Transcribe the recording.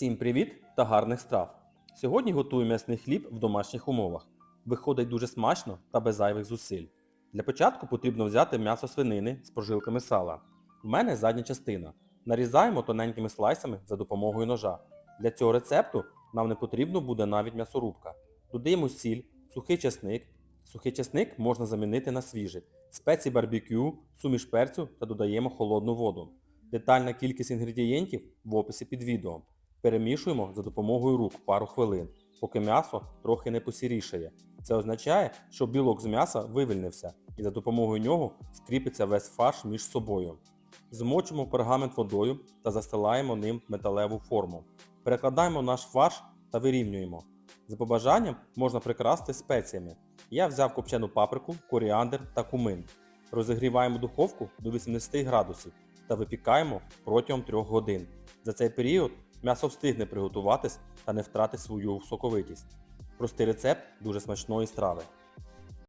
Всім привіт та гарних страв! Сьогодні готую м'ясний хліб в домашніх умовах. Виходить дуже смачно та без зайвих зусиль. Для початку потрібно взяти м'ясо свинини з прожилками сала. У мене задня частина. Нарізаємо тоненькими слайсами за допомогою ножа. Для цього рецепту нам не потрібно буде навіть м'ясорубка. Додаємо сіль, сухий часник. Сухий часник можна замінити на свіжий. Спеції барбекю, суміш перцю та додаємо холодну воду. Детальна кількість інгредієнтів в описі під відео. Перемішуємо за допомогою рук пару хвилин, поки м'ясо трохи не посірішає. Це означає, що білок з м'яса вивільнився і за допомогою нього скріпиться весь фарш між собою. Змочимо пергамент водою та застилаємо ним металеву форму. Перекладаємо наш фарш та вирівнюємо. За побажанням можна прикрасти спеціями. Я взяв копчену паприку, коріандр та кумин. Розігріваємо духовку до 80 градусів та випікаємо протягом 3 годин. За цей період м'ясо встигне приготуватись та не втратить свою соковитість. Простий рецепт дуже смачної страви.